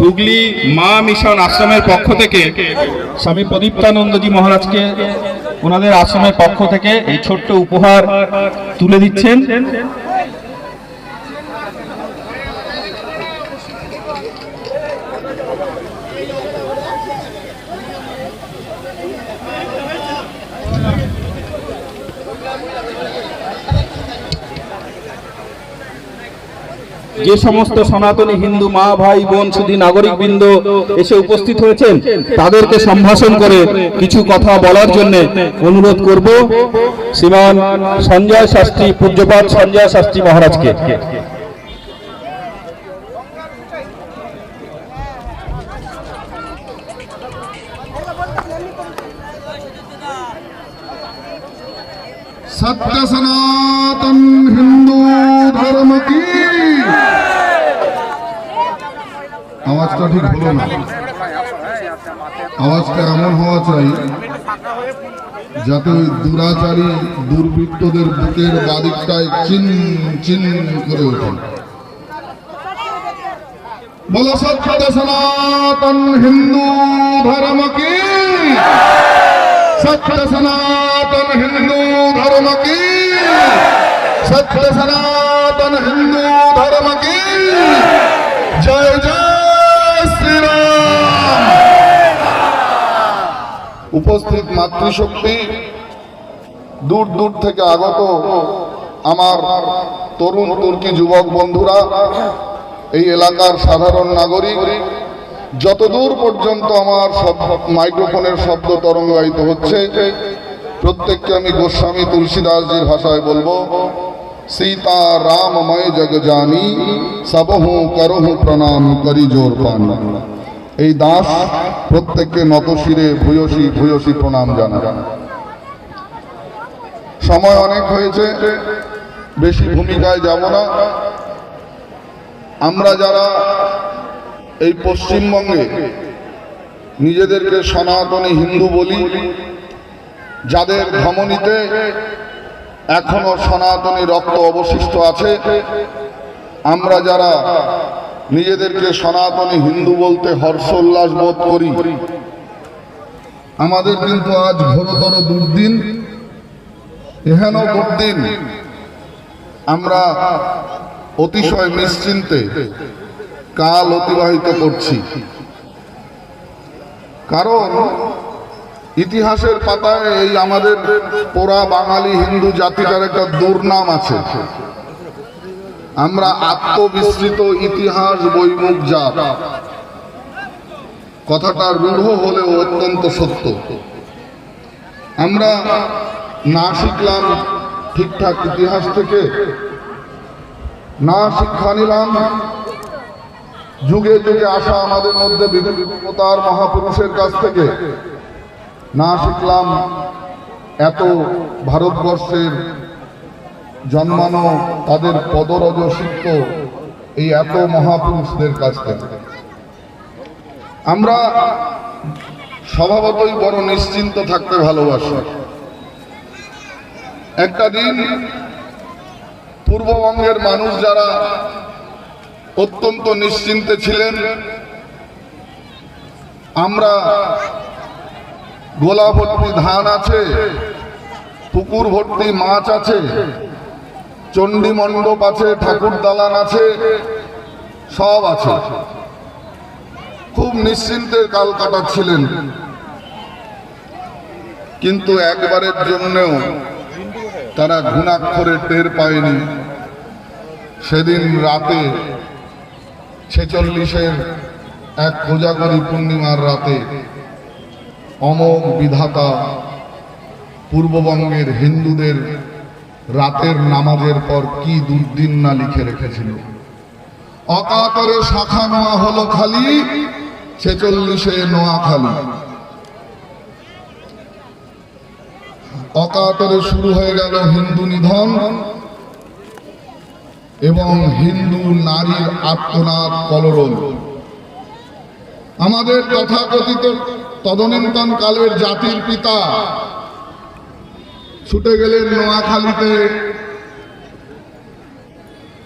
হুগলি মা মিশন আশ্রমের পক্ষ থেকে, স্বামী প্রদীপ্তানন্দজি মহারাজকে ওনাদের আশ্রমের পক্ষ থেকে এই ছোট্ট উপহার তুলে দিচ্ছেন। যে সমস্ত সনাতনী হিন্দু মা ভাই বোন শুধু নাগরিক বৃন্দ এসে উপস্থিত হয়েছেন তাদেরকে সম্ভাষণ করে কিছু কথা বলার জন্য অনুরোধ করব শ্রীমান সঞ্জয় শাস্ত্রী পূজ্যপাত সঞ্জয় শাস্ত্রী মহারাজকে सत्य सनातन हिंदू धर्म की আওয়াজটা ঠিক হলো না। আওয়াজটা এমন হওয়া চাই যাতে ওই দুরাচারী দুর্বৃত্তদের বুকের বাদিকটায় চিন চিন করে ওঠে। বলো সত্য সনাতন হিন্দু ধর্ম কি? সত্য সনাতন হিন্দু ধর্ম কি? সত্য সনাতন হিন্দু ধর্ম কি? জয় উপস্থিত মাতৃশক্তি দূর দূর থেকে আগত আমার তরুণ তুর্কি যুবক বন্ধুরা, এই এলাকার সাধারণ নাগরিক, যতদূর পর্যন্ত আমার মাইক্রোফোনের শব্দ তরঙ্গায়িত হচ্ছে, প্রত্যেককে আমি গোস্বামী তুলসীদাসজির ভাষায় বলব সীতা রামময় জগ জানি সবহু করহু প্রণাম করি জোর পানি। এই দাস প্রত্যেককে নতশিরে ভূয়সী ভূয়সী প্রণাম জানা সময় অনেক হয়েছে, বেশি ভূমিকায় যাব না। আমরা যারা এই পশ্চিমবঙ্গে নিজেদেরকে সনাতনী হিন্দু বলি, যাদের ধমনীতে এখনও সনাতনী রক্ত অবশিষ্ট আছে, আমরা যারা নিজেদেরকে সনাতনী হিন্দু বলতে হর্ষোল্লাস বোধ করি। আমাদের কিন্তু আজ ঘোরতর দুর্দিন। এহেন দুর্দিন আমরা অতিশয় নিশ্চিন্তে কাল অতিবাহিত করছি। কারণ ইতিহাসের পাতায় এই আমাদের পোড়া বাঙালি হিন্দু জাতিটার একটা দুর্নাম আছে। আমরা আত্মবিস্তৃত ইতিহাস বৈমুখ জাত। কথাটা রূঢ় হলেও অত্যন্ত সত্য। আমরা না শিখলাম ঠিকঠাক ইতিহাস থেকে না শিক্ষা নিলাম। যুগে যুগে আসা আমাদের মধ্যে বিভিন্নতার মহাপুরুষের কাছ থেকে না শিখলাম এত ভারতবর্ষের জন্মানো তাদের পদরজ সিক্ত এই এত মহাপুরুষদের কাছ থেকে। আমরা স্বভাবতই বড় নিশ্চিন্ত থাকতে ভালোবাসি। একটা দিন পূর্ববঙ্গের মানুষ যারা অত্যন্ত নিশ্চিন্তে ছিলেন, আমরা গোলা ভর্তি ধান আছে, পুকুর ভর্তি মাছ আছে চণ্ডী মণ্ডপ আছে ঠাকুর দালান আছে, সব আছে। খুব নিশ্চিন্তে কাল কাটাচ্ছিলেন। কিন্তু একবারের জন্যও তারা ঘুণাক্ষরে টের পায়নি। সেদিন রাতে ছেচল্লিশের এক কোজাগরী পূর্ণিমার রাতে অমোঘ বিধাতা পূর্ববঙ্গের হিন্দুদের রাতের নামাজের পর কি দুর্দিন না লিখে রেখেছিল? অকাতরে শাখা নোয়া হলো খালি, ছেচল্লিশে নোয়া খালি। অকাতরে শুরু হয়ে গেল হিন্দু নিধন এবং হিন্দু নারীর আত্মনাদ কলরল আমাদের তথাকথিত তদনীন্তন কালের জাতির পিতা ছুটে গেলেন নোয়াখালীতে।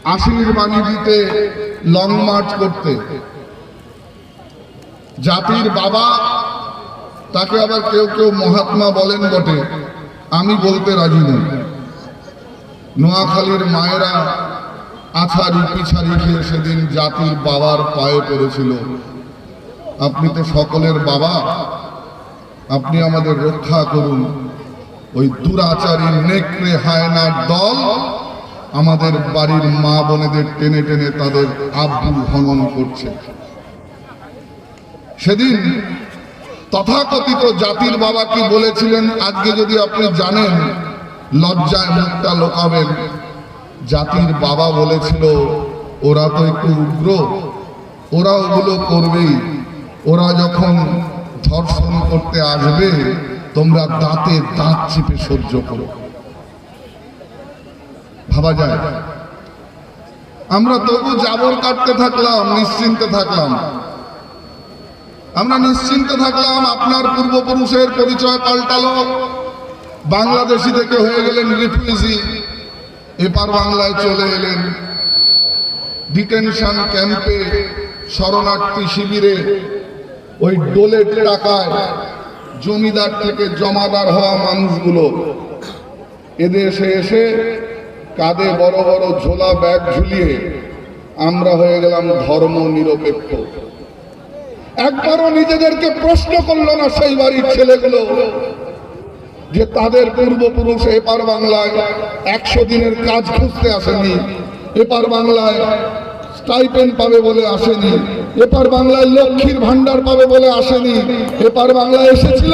আশির বাণী দিতে লং মার্চ করতে। জাতির বাবা, তাকে আবার কেউ কেউ মহাত্মা বলেন বটে, আমি বলতে রাজি নই। নোয়াখালীর মায়েরা আছাড়ি পিছাড়ি খেয়ে সেদিন জাতির বাবার পায়ে পড়েছিল। আপনি তো সকলের বাবা, আপনি আমাদের রক্ষা করুন। ওই দুরাচারী নেকড়ে হায়নার দল আমাদের বাড়ির মা বোনেদের টেনে টেনে তাদের আব্বু হনন করছে। সেদিন তথাকথিত জাতির বাবা কি বলেছিলেন আজকে যদি আপনি জানেন, লজ্জায় মুখটা লোকাবেন। জাতির বাবা বলেছিল, ওরা তো একটু উগ্র, ওরা ওগুলো করবেই। ওরা যখন ধর্ষণ করতে আসবে তোমরা দাঁতে দাঁত চিপে সহ্য করো। ভাবা যায়? আমরা তবু জাবর কাটতে থাকলাম, নিশ্চিন্তে থাকলাম। আমরা নিশ্চিন্তে থাকলাম, আপনার পূর্বপুরুষের পরিচয় পাল্টালো। বাংলাদেশি থেকে হয়ে গেলেন রিফিউজি। এপার বাংলায় চলে এলেন। ডিটেনশন ক্যাম্পে শরণার্থী শিবিরে ওই ডোলের টাকায় জমিদার থেকে জমাদার হওয়া মানুষগুলো। এদেশে এসে কাঁধে বড় বড় ঝোলা ব্যাগ ঝুলিয়ে আমরা হয়ে গেলাম ধর্ম নিরপেক্ষ। একবারও নিজেদেরকে প্রশ্ন করল না সেই বাড়ির ছেলেগুলো যে তাদের পূর্বপুরুষ এপার বাংলায় একশো দিনের কাজ খুঁজতে আসেনি। এপার বাংলায় স্টাইপেন পাবে বলে আসেনি। এপার বাংলায় লক্ষ্মীর ভান্ডার পাবে বলে আসেনি। এপার বাংলায় এসেছিল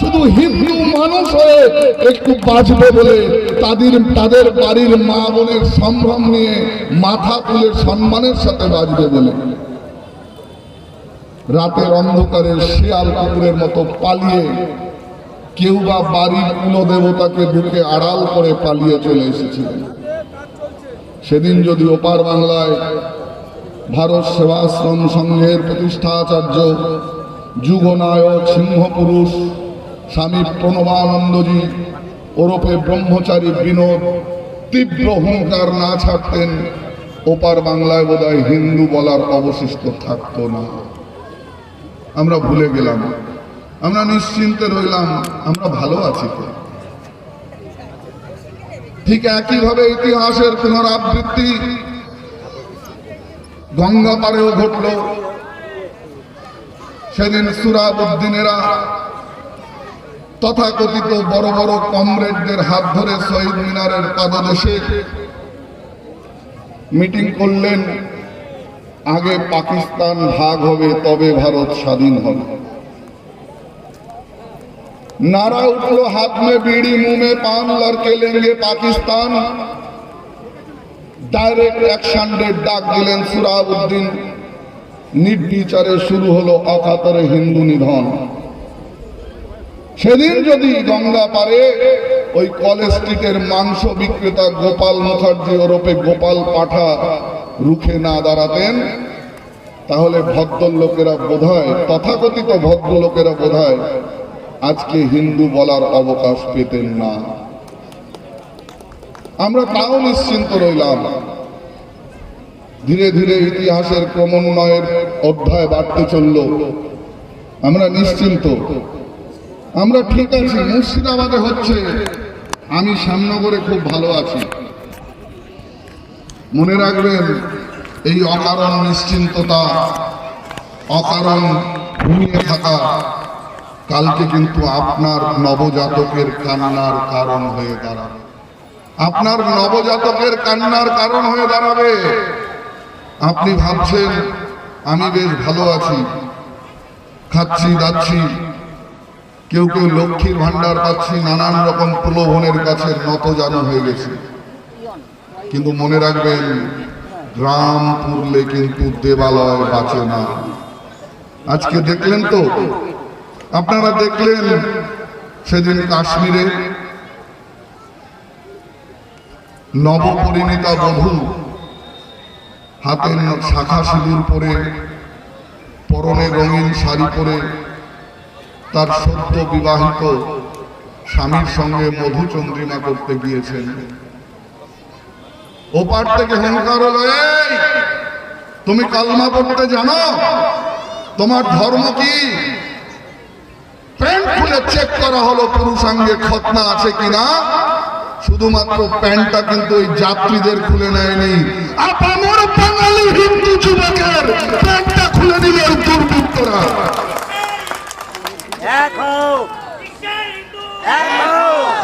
শুধু হিন্দু মানুষ হয়ে একটু বাঁচবে বলে। তাদের তাদের বাড়ির মা বোনের সম্ভ্রম নিয়ে মাথা তুলে সম্মানের সাথে বাঁচবে বলে। রাতের অন্ধকারে শিয়াল কুকুরের মতো পালিয়ে কেউ বা বাড়ির কুলদেবতাকে ঢুকে আড়াল করে পালিয়ে চলে এসেছিলেন সেদিন যদি ওপার বাংলায় ভারত সেবাশ্রম সংঘের প্রতিষ্ঠাচার্য, যুগনায়ক সিংহপুরুষ, স্বামী প্রণবানন্দজি, ওরফে ব্রহ্মচারী বিনোদ, তীব্র হুঙ্কার না ছাড়তেন, ওপার বাংলায় বোধহয় হিন্দু বলার অবশিষ্ট থাকতো না। আমরা ভুলে গেলাম, আমরা নিশ্চিন্তে রইলাম, আমরা ভালো আছি তো। ঠিক একইভাবে ইতিহাসের পুনরাবৃত্তি গঙ্গা পারেও ঘটল। সেদিন সুরাবুদ্দিনেরা তথাকথিত বড় বড় কমরেডদের হাত ধরে শহীদ মিনারের পাদদেশে মিটিং করলেন, আগে পাকিস্তান ভাগ হবে, তবে ভারত স্বাধীন হবে। নারা উঠল হাত মে বিড়ি মুমে পান, লড়কে লেঙ্গে পাকিস্তান। ডাইরেক্ট অ্যাকশন ডাক দিলেন সুরাবুদ্দিন। নির্বিচারে শুরু হলো অকাতরে হিন্দু নিধন। সেদিন যদি গঙ্গা পারে, ওই কলেজ স্ট্রিটের মাংস বিক্রেতা গোপাল মুখার্জি ওরফে গোপাল পাঠা রুখে না দাঁড়াতেন, তাহলে ভদ্রলোকেরা বোধহয়, তথাকথিত ভদ্রলোকেরা বোধহয় আজকে হিন্দু বলার অবকাশ পেতেন না। আমরা তাও নিশ্চিন্ত রইলাম। ধীরে ধীরে ইতিহাসের ক্রমোন্নয়ের অধ্যায় বাড়তে চলল। আমরা নিশ্চিন্ত। আমরা ঠিক আছি, মুর্শিদাবাদে হচ্ছে। আমি শ্যামনগরে খুব ভালো আছি। মনে রাখবেন, এই অকারণ নিশ্চিন্ততা, অকারণ ঘুমিয়ে থাকা, কালকে কিন্তু আপনার নবজাতকের কান্নার কারণ হয়ে দাঁড়াবে। আপনার নবজাতকের কান্নার কারণ হয়ে দাঁড়াবে। আপনি ভাবছেন, আমি বেশ ভালো আছি, খাচ্ছি, দাচ্ছি, কেউ কেউ লক্ষ্মীর ভান্ডার পাচ্ছি, নানান রকম প্রলোভনের কাছে নত জানো হয়ে গেছে। কিন্তু মনে রাখবেন, গ্রাম পুরলে কিন্তু দেবালয় বাঁচে না। আজকে দেখলেন তো? আপনারা দেখলেন, সেদিন কাশ্মীরে নবপরিণীতা বধূ। হাতে শাখা সিঁদুর পরে, পরনে রঙিন শাড়ি পরে তার সদ্য বিবাহিত স্বামীর সঙ্গে মধুচন্দ্রিমা করতে গিয়েছেন। ওপার থেকে হুঙ্কার তুমি কালমা পড়তে জানো? তোমার ধর্ম কি? প্যান্ট খুলে চেক করা হলো, পুরুষাঙ্গে খতনা আছে কিনা? শুধুমাত্র প্যান্টটা কিন্তু ওই যাত্রীদের খুলে নেয়নি। আপামর বাঙালি হিন্দু যুবকের প্যান্টটা খুলে দিল দুর্বৃত্তরা।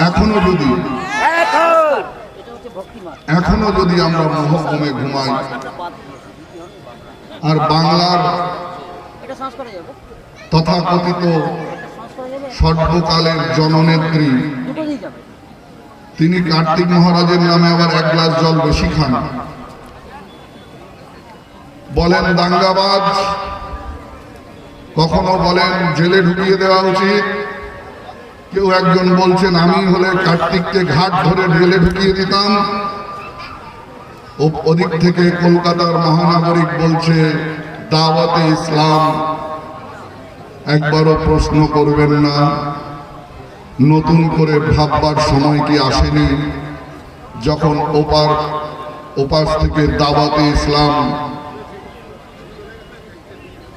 এখনও যদি এখনও যদি আমরা মহকুমে ঘুমাই আর বাংলার তথাকথিত সর্বকালের জননেত্রী তিনি কার্তিক মহারাজের নামে আবার এক গ্লাস জল বেশি খান। বলেন দাঙ্গাবাজ। কখনো বলেন জেলে ঢুকিয়ে দেওয়া উচিত। কেউ একজন বলছেন আমি হলে কার্তিককে ঘাট ধরে জেলে ঢুকিয়ে দিতাম। ওদিক থেকে কলকাতার মহানাগরিক বলছে দাওয়াতে ইসলাম। একবারও প্রশ্ন করবেন না। নতুন করে ভাববার সময় কি আসেনি? যখন ওপার, ওপাশ থেকে দাওয়াতে ইসলাম,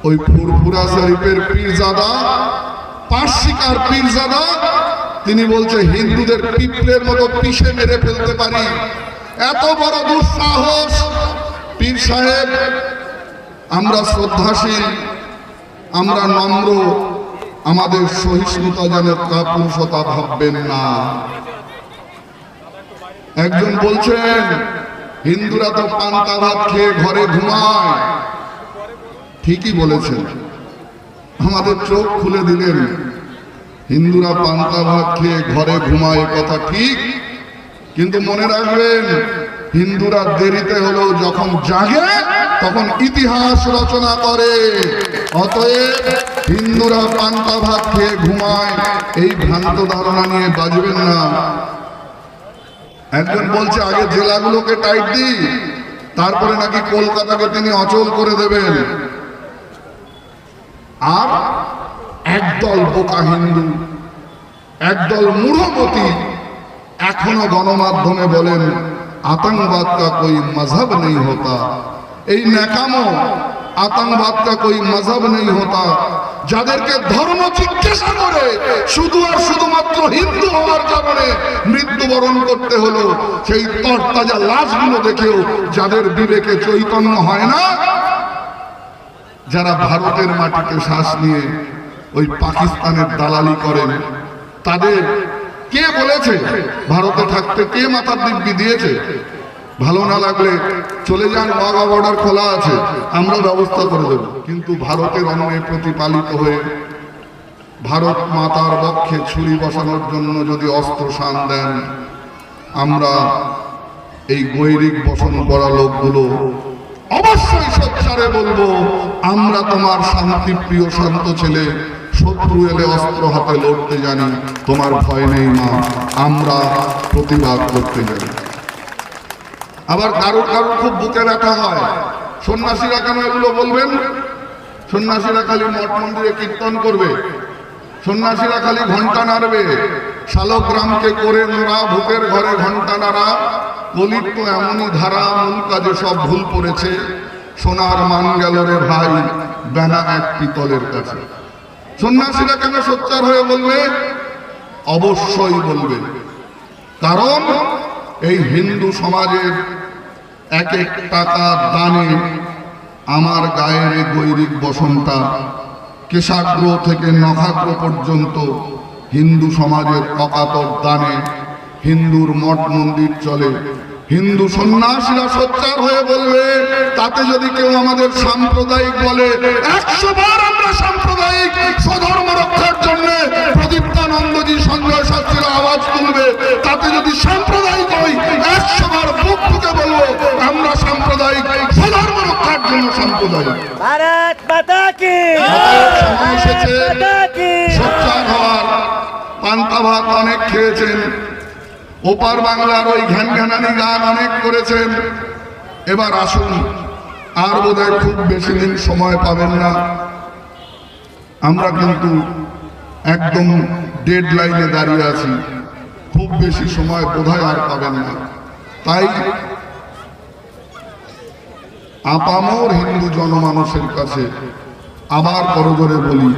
ওই ফুরফুরা শরীফের পীরজাদা, পার্শ্বিকার পীরজাদা, তিনি বলছে, হিন্দুদের পিঁপড়ের মতো পিষে মেরে ফেলতে পারি। এত বড় দুঃসাহস। পীর সাহেব, আমরা শ্রদ্ধাশীল, আমরা নম্র আমাদের সহিষ্ণুতা যেন কাপুরুষতা ভাববেন না। একজন বলছেন, হিন্দুরা তো পান্তা ভাত খেয়ে ঘরে ঘুমায়। ঠিকই বলেছেন। আমাদের চোখ খুলে দিলেন। হিন্দুরা পান্তা ভাত খেয়ে ঘরে ঘুমায় কথা ঠিক, কিন্তু মনে রাখবেন, হিন্দুরা দেরিতে হলেও যখন জাগে, তখন ইতিহাস রচনা করে। অতএব হিন্দুরা পান্তা ভাত খেয়ে ঘুমায়, এই ভ্রান্ত ধারণা নিয়ে বাজবেন না। একজন বলছে, আগে জেলাগুলোকে টাইট দিই, তারপরে নাকি কলকাতাকে তিনি অচল করে দেবেন। আর একদল বোকা হিন্দু, একদল মূঢ়মতি এখনও গণমাধ্যমে বলেন, আতঙ্কবাদ কা কোই মজহব নেই হতা। এই ন্যাকামো আতঙ্কবাদ কা কোই মজহব নেই হতা যাদেরকে ধর্ম জিজ্ঞাসা করে, শুধু আর শুধুমাত্র হিন্দু হওয়ার কারণে মৃত্যুবরণ করতে হলো। সেই তরতাজা লাশগুলো দেখেও যাদের বিবেকে চৈতন্য হয় না, যারা ভারতের মাটিতে শ্বাস নিয়ে ওই পাকিস্তানের দালালি করেন, তাদের কে বলেছে? ভারতে থাকতে কে মাথার দিব্যি দিয়েছে? ভালো না লাগলে চলে যান ওয়াগা বর্ডার খোলা আছে, আমরা ব্যবস্থা করে দেব। কিন্তু ভারতের অন্যে প্রতিপালিত হয়ে ভারত মাতার বক্ষে ছুরি বসানোর জন্য যদি অস্ত্র শান দেন, আমরা এই গৈরিক বসন করা লোকগুলো অবশ্যই সোচ্চারে বলব, আমরা তোমার শান্তি প্রিয় শান্ত ছেলে, শত্রু এলে অস্ত্র হাতে লড়তে জানি, তোমার ভয় নেই মা, আমরা প্রতিবাদ করতে জানি। আবার কারও কারও খুব বুকে ব্যথা হয়। সন্ন্যাসীরা কেন এগুলো বলবেন? সন্ন্যাসীরা খালি মঠ মন্দিরে কীর্তন করবে। সন্ন্যাসীরা খালি ঘণ্টা নাড়বে। শালগ্রামকে করে নোরা ভূতের ঘরে ঘণ্টা নাড়া। কলির তো এমনই ধারা, মূল কাজে সব ভুল পড়েছে। সোনার মান গেল রে ভাই, বেনা এক পিতলের কাছে। সন্ন্যাসীরা কেন সোচ্চার হয়ে বলবে? অবশ্যই বলবে। কারণ এই হিন্দু সমাজের এক এক টাকা দানে আমার গায়ের গৈরিক বসনটা কেশাগ্র থেকে নখাগ্র পর্যন্ত হিন্দু সমাজের অকাতর দানে হিন্দুর মঠ মন্দির চলে। হিন্দু সন্ন্যাসীরা সোচ্চার হয়ে বলবে, তাতে যদি কেউ আমাদের সাম্প্রদায়িক বলে, একশো বার আমরা সাম্প্রদায়িক স্বধর্ম রক্ষার জন্য প্রদীপ্তানন্দজি সঞ্জয় শাস্ত্রীর আওয়াজ তুলবে, তাতে যদি সাম্প্রদায়িক হই, একশো বার বুক ফুকে বলব আমরা সাম্প্রদায়িক স্বধর্ম রক্ষার জন্য সাম্প্রদায়িক ভারত মাতা কি সোচ্চার হওয়ার পান্তা ভাত অনেক খেয়েছেন। ওপার বাংলার ওই ঘ্যান ঘ্যানানি গান অনেক করেছেন। এবার আসুন আর বোধহয় খুব বেশি দিন সময় পাবেন না। আমরা কিন্তু একদম ডেড লাইনে দাঁড়িয়ে আছি। খুব বেশি সময় বোধহয় আর পাবেন না। তাই আপামর হিন্দু জনমানুষের কাছে, আবার করজোরে বলি,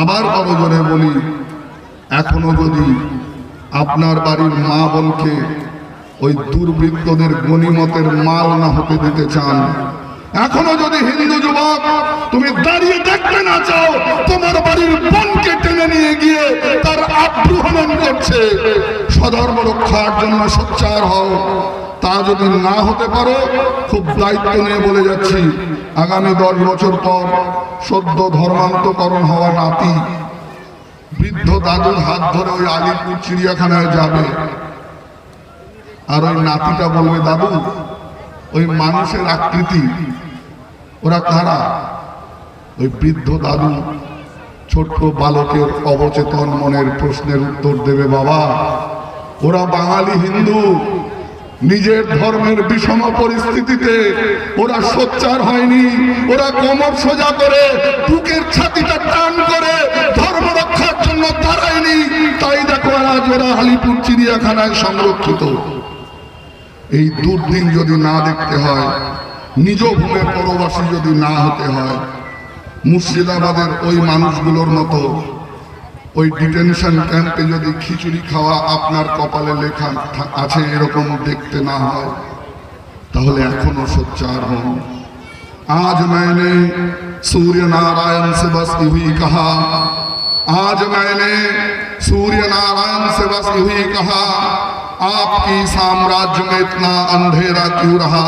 আবার করজোরে বলি, এখনও যদি আপনার বাড়ির মা বোনকে ওই দুর্বৃত্তদের গণিমতের মাল না হতে দিতে চান, এখনও যদি হিন্দু যুবক তুমি দাঁড়িয়ে দেখতে না চাও, তোমার বাড়ির বোনকে টেনে নিয়ে গিয়ে তার আব্রু করছে। সধর্ম রক্ষার জন্য সোচ্চার হও। তা যদি না হতে পারো, খুব দায়িত্ব নিয়ে বলে যাচ্ছি, আগামী দশ বছর পর সদ্য ধর্মান্তকরণ হওয়া নাতি, বৃদ্ধ দাদুর হাত ধরে ওই আলিপুর চিড়িয়াখানায় যাবে। আর ওই নাতিটা বলবে, দাদু, ওই মানুষের আকৃতি, ওরা কারা? ওই বৃদ্ধ দাদু ছোট্ট বালকের অবচেতন মনের প্রশ্নের উত্তর দেবে, বাবা, ওরা বাঙালি হিন্দু নিজের ধর্মের বিষম পরিস্থিতিতে ওরা সোচ্চার হয়নি, ওরা কোমর সোজা করে বুকের ছাতিটা টান করে ধর্ম রক্ষার জন্য দাঁড়ায়নি। তাই দেখো আজ ওরা আলিপুর চিড়িয়াখানায় সংরক্ষিত। এই দুর্দিন যদি না দেখতে হয়, নিজ ভূমে পরবাসী যদি না হতে হয়, মুর্শিদাবাদের ওই মানুষগুলোর মতো ওই ডিটেনশন ক্যাম্পে যদি খিচুড়ি খাওয়া আপনার কপালে লেখা থা- আছে এরকম দেখতে না হয় তাহলে এখনো সোচ্চার হন आज मैंने सूर्य नारायण से बस यही कहा आज मैंने सूर्य नारायण से बस यही कहा आपकी साम्राज्य में इतना अंधेरा क्यों रहा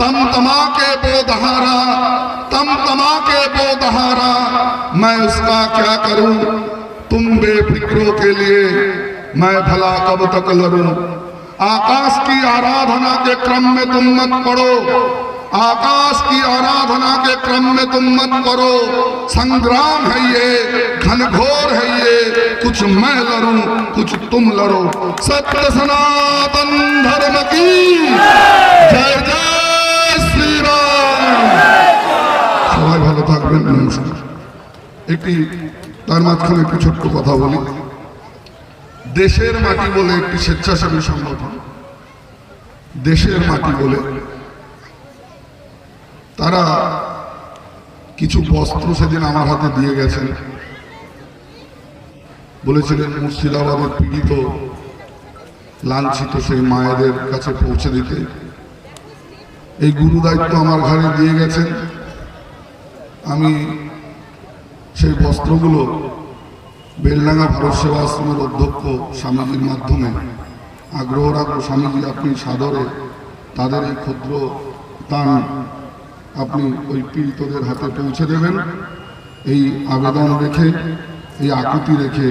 तम तमा के बोधहारा तम तमा के बोधहारा मैं उसका क्या करूं तुम बेफिक्रों के लिए मैं भला कब तक लड़ूं आकाश की आराधना के क्रम में तुम मत पड़ो आकाश की आराधना के क्रम में तुम मत करो संग्राम है ये घनघोर है ये कुछ मैं लड़ूं कुछ तुम लड़ो सत्य सनातन धर्म की जय जय श्री राम সবাই ভালো থাকবেন নমস্কার একটি তার মাঝখানে একটু ছোট্ট কথা বলি। দেশের মাটি বলে একটি স্বেচ্ছাসেবী সংগঠন। দেশের মাটি বলে তারা কিছু বস্ত্র সেদিন আমার হাতে দিয়ে গেছেন। বলেছিলেন, মুর্শিদাবাদের পীড়িত, লাঞ্ছিত সেই মায়েদের কাছে পৌঁছে দিতে। এই গুরু দায়িত্ব আমার ঘরে দিয়ে গেছেন। আমি সেই বস্ত্রগুলো বেলডাঙ্গা ভারত সেবা আশ্রমের অধ্যক্ষ স্বামীজির মাধ্যমে আগ্রহ রাখব স্বামীজি আপনি সাদরে তাদের এই ক্ষুদ্র দান আপনি ওই পীড়িতদের হাতে পৌঁছে দেবেন। এই আবেদন রেখে, এই আকুতি রেখে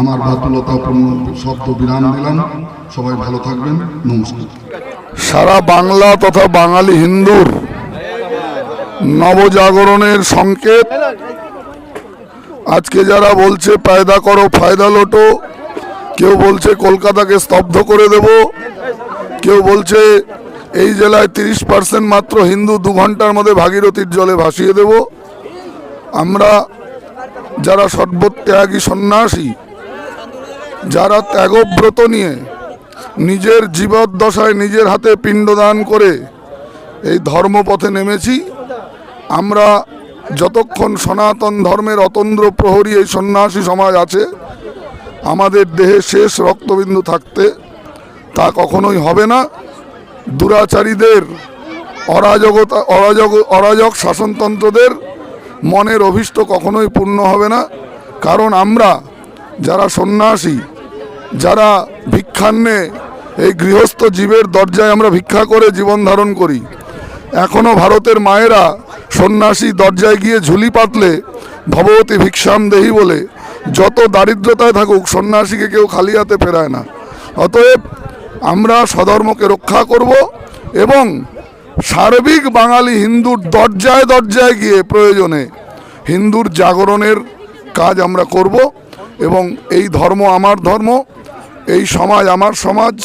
আমার বাতুলতাপূর্ণ শব্দ বিরাম দিলাম সবাই ভালো থাকবেন। নমস্কার। সারা বাংলা তথা বাঙালি হিন্দুর নবজাগরণের সংকেত আজকে যারা বলছে পায়দা করো, ফায়দা লোটো, কেউ বলছে কলকাতাকে স্তব্ধ করে দেব, কেউ বলছে এই জেলায় তিরিশ পার্সেন্ট মাত্র হিন্দু দু ঘণ্টার মধ্যে ভাগীরথীর জলে ভাসিয়ে দেব। আমরা যারা সর্বত্যাগী সন্ন্যাসী, যারা ত্যাগব্রত নিয়ে নিজের জীবদ্দশায় নিজের হাতে পিণ্ডদান করে এই ধর্মপথে নেমেছি, আমরা যতক্ষণ সনাতন ধর্মের অতন্দ্র প্রহরী এই সন্ন্যাসী সমাজ আছে, আমাদের দেহে শেষ রক্তবিন্দু থাকতে তা কখনোই হবে না। দুরাচারীদের অরাজকতা অরাজক অরাজক শাসনতন্ত্রদের মনের অভীষ্ট কখনোই পূর্ণ হবে না। কারণ আমরা যারা সন্ন্যাসী, যারা ভিক্ষান্নে এই গৃহস্থ জীবের দরজায় আমরা ভিক্ষা করে জীবন ধারণ করি এখনও ভারতের মায়েরা সন্ন্যাসী দরজায় গিয়ে ঝুলি পাতলে ভগবতী ভিক্ষাম দেহি বলে, যত দারিদ্রতায় থাকুক সন্ন্যাসীকে কেউ খালি হাতে ফেরায় না। অতএব আমরা স্বধর্মকে রক্ষা করব এবং সার্বিক বাঙালি হিন্দুর দরজায় দরজায় গিয়ে প্রয়োজনে হিন্দুর জাগরণের কাজ আমরা করব এবং এই ধর্ম আমার ধর্ম, এই সমাজ আমার সমাজ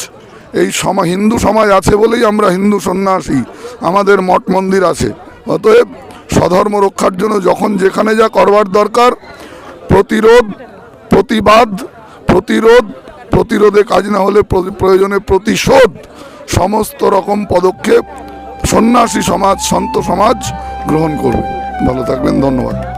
এই সমা, হিন্দু সমাজ আছে বলেই আমরা হিন্দু সন্ন্যাসী। আমাদের মঠ মন্দির আছে। অতএব স্বধর্ম রক্ষার জন্য যখন যেখানে যা করবার দরকার, প্রতিরোধ, প্রতিবাদ, প্রতিরোধ, প্রতিরোধে কাজ না হলে প্র- প্রয়োজনে প্রতিশোধ, সমস্ত রকম পদক্ষেপ সন্ন্যাসী সমাজ, সন্ত সমাজ গ্রহণ করবে। ভালো থাকবেন, ধন্যবাদ।